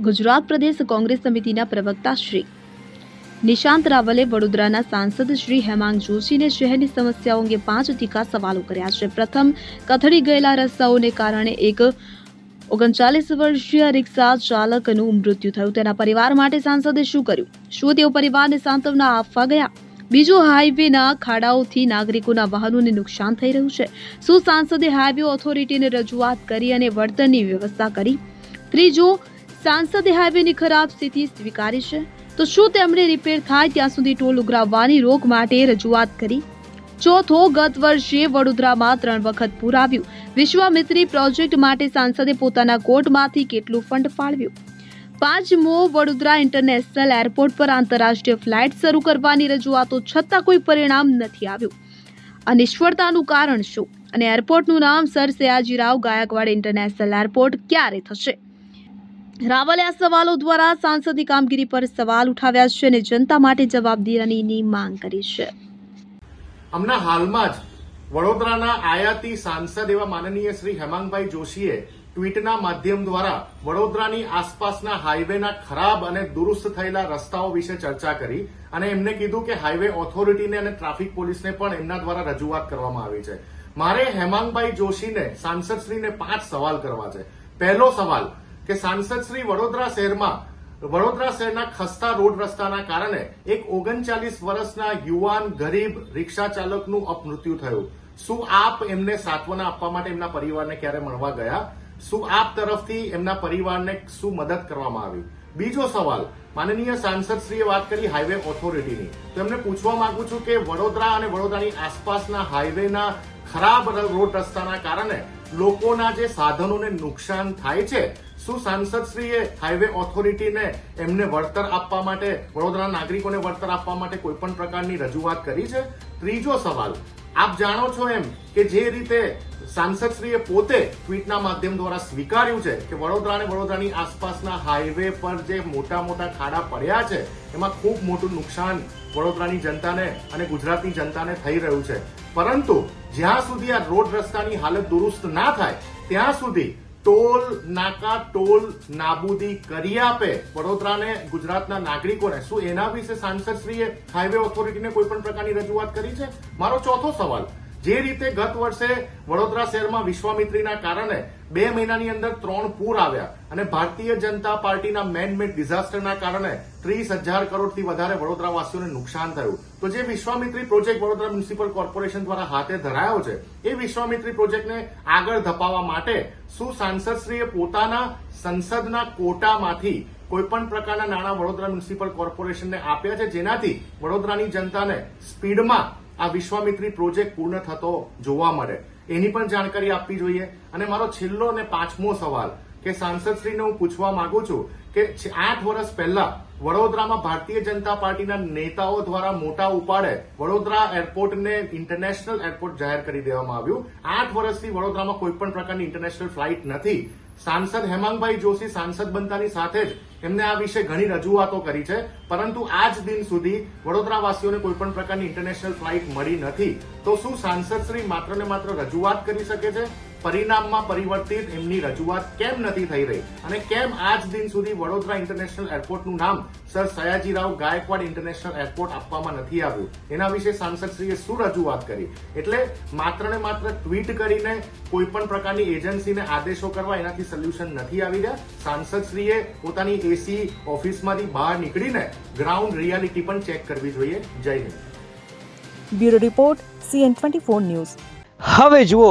ગુજરાત પ્રદેશ કોંગ્રેસ સમિતિના પ્રવક્તા શ્રી નિશાંત રાવલે વડોદરાના સાંસદ શ્રી હેમાંગ જોશીને શહેરની સમસ્યાઓ અંગે પાંચ ટીકા સવાલો કર્યા છે. પ્રથમ, કથળી ગયેલા રસ્તાઓને કારણે એક ઓગણચાલીસ વર્ષીય રિક્ષા ચાલકનું મૃત્યુ થયું. તેના પરિવાર માટે સાંસદે શું કર્યું? શું તેઓ પરિવારને સાંત્વના આપવા ગયા? બીજો, હાઈવેના ખાડાઓથી નાગરિકોના વાહનોને નુકસાન થઈ રહ્યું છે. શું સાંસદે હાઈવે ઓથોરિટીને રજૂઆત કરી અને વળતરની વ્યવસ્થા કરી? ત્રીજું સાંસદે હાઈવેની ખરાબ સ્થિતિ સ્વીકારી છે. તો શું તેમણે રિપેર થાય ત્યાં સુધી ટોલ ઉઘરાવવાની રોક માટે રજૂઆત કરી? ચોથો, ગત વર્ષે વડોદરામાં ત્રણ વખત પૂર આવ્યું વિશ્વામિત્રી પ્રોજેક્ટ માટે સાંસદે પોતાના કોર્ટમાંથી કેટલું ફંડ ફાળવ્યું? પાંચમો, વડોદરા ઇન્ટરનેશનલ એરપોર્ટ પર આંતરરાષ્ટ્રીય ફ્લાઇટ શરૂ કરવાની રજૂઆતો છતાં કોઈ પરિણામ નથી આવ્યું. આ નિષ્ફળતાનું કારણ શું? અને એરપોર્ટનું નામ sir Sayajirao Gaikwad international airport ક્યારે થશે? રાવલે આ સવાલો દ્વારા સાંસદની કામગીરી પર સવાલ ઉઠાવ્યા છે અને જનતા માટે જવાબદારીની માંગ કરી છે. હમણાં હાલમાં જ વડોદરાના આયાતી સાંસદ એવા માનનીય શ્રી હેમાંગભાઈ જોશીએ ટ્વીટના માધ્યમ દ્વારા વડોદરાની આસપાસના હાઈવેના ખરાબ અને દુરુસ્ત થયેલા રસ્તાઓ વિશે ચર્ચા કરી અને એમને કીધું કે હાઈવે ઓથોરિટીને અને ટ્રાફિક પોલીસને પણ એમના દ્વારા રજૂઆત કરવામાં આવી છે. મારે હેમાંગભાઈ જોશીને સાંસદશ્રીને પાંચ સવાલ કરવા છે. પહેલો સવાલ કે સાંસદશ્રી વડોદરા શહેરમાં, વડોદરા શહેરના ખસ્તા રોડ રસ્તાના કારણે એક ઓગણચાલીસ વર્ષના યુવાન ગરીબ રિક્ષા ચાલકનું અપમૃત્યુ થયું. શું આપ એમને સાંત્વના આપવા માટે એમના પરિવારને ક્યારે મળવા ગયા? શું આપ તરફથી એમના પરિવારને શું મદદ કરવામાં આવી? બીજો સવાલ, માનનીય સાંસદશ્રીએ વાત કરી હાઈવે ઓથોરિટીની. તો એમને પૂછવા માંગુ છું કે વડોદરા અને વડોદરાની આસપાસના હાઈવેના ખરાબ રોડ રસ્તાના કારણે લોકોના જે સાધનોને નુકસાન થાય છે શું સાંસદશ્રીએ હાઈવે ઓથોરિટીને એમને વળતર આપવા માટે વડોદરા નાગરિકોને વળતર આપવા માટે કોઈ પણ પ્રકારની રજૂઆત કરી છે? ત્રીજો સવાલ, આપ જાણો છો એમ કે જે રીતે સાંસદશ્રીએ પોતે ટ્વીટના માધ્યમ દ્વારા સ્વીકાર્યું છે કે વડોદરા અને વડોદરાની આસપાસના હાઈવે પર જે મોટા મોટા ખાડા પડ્યા છે, એમાં ખૂબ મોટું નુકસાન વડોદરાની જનતાને અને ગુજરાતની જનતાને થઈ રહ્યું છે. પરંતુ જ્યાં સુધી આ રોડ રસ્તાની હાલત દુરુસ્ત ના થાય, ત્યાં સુધી ટોલ નાકા, ટોલ નાબૂદી કરી આપે વડોદરાને, ગુજરાતના નાગરિકોને. શું એના વિશે સાંસદશ્રીએ હાઈવે ઓથોરિટીને કોઈ પણ પ્રકારની રજૂઆત કરી છે? મારો ચોથો સવાલ. જે રીતે ગત વર્ષે વડોદરા શહેરમાં વિશ્વામિત્રીના કારણે બે મહિનાની અંદર ત્રણ પૂર આવ્યા અને ભારતીય જનતા પાર્ટીના મેન મેડ ડિઝાસ્ટરના કારણે ત્રીસ હજાર કરોડથી વધારે વડોદરાવાસીઓને નુકસાન થયું. તો જે Vishwamitri project Vadodara municipal corporation દ્વારા હાથે ધરાયો છે, એ વિશ્વામિત્રી પ્રોજેક્ટને આગળ ધપાવવા માટે શું સાંસદશ્રીએ પોતાના સંસદના કોટામાંથી કોઈપણ પ્રકારના નાણાં વડોદરા મ્યુનિસિપલ કોર્પોરેશનને આપ્યા છે? જેનાથી વડોદરાની જનતાને સ્પીડમાં આ વિશ્વામિત્રી પ્રોજેક્ટ પૂર્ણ થતો જોવા મળે. એની પણ જાણકારી આપવી જોઈએ. અને મારો છેલ્લો અને પાંચમો સવાલ કે સાંસદશ્રીને હું પૂછવા માંગુ છું કે આઠ વર્ષ પહેલા વડોદરામાં ભારતીય જનતા પાર્ટીના નેતાઓ દ્વારા મોટા ઉપાડે વડોદરા એરપોર્ટને ઇન્ટરનેશનલ એરપોર્ટ જાહેર કરી દેવામાં આવ્યું. આઠ વર્ષથી વડોદરામાં કોઈ પણ પ્રકારની ઇન્ટરનેશનલ ફ્લાઇટ નથી. સાંસદ હેમાંગભાઈ જોશી સાંસદ બનતાની સાથે જ એમને આ વિશે ઘણી રજૂઆતો કરી છે, પરંતુ આજ દિન સુધી વડોદરાવાસીઓને કોઈ પણ પ્રકારની ઇન્ટરનેશનલ ફ્લાઇટ મળી નથી. તો શું સાંસદ શ્રી માત્ર ને માત્ર રજૂઆત કરી શકે છે? પરિણામમાં પરિવર્તિત એમની રજૂઆત કેમ નથી થઈ રહી? અને કેમ આજ દિન સુધી વડોદરા ઇન્ટરનેશનલ એરપોર્ટનું નામ sir Sayajirao Gaikwad international airport આપવામાં નથી આવ્યું? એના વિશે સાંસદશ્રીએ શું રજૂઆત કરી? એટલે માત્ર ને માત્ર ટ્વીટ કરીને કોઈ પણ પ્રકારની એજન્સીને આદેશો કરવા એનાથી સોલ્યુશન નથી આવી રહ્યા. સાંસદશ્રીએ પોતાની એસી ઓફિસમાંથી બહાર નીકળીને ગ્રાઉન્ડ રિયાલિટી પણ ચેક કરવી જોઈએ. જય Hind. Bureau report CN twenty four news. હવે જુઓ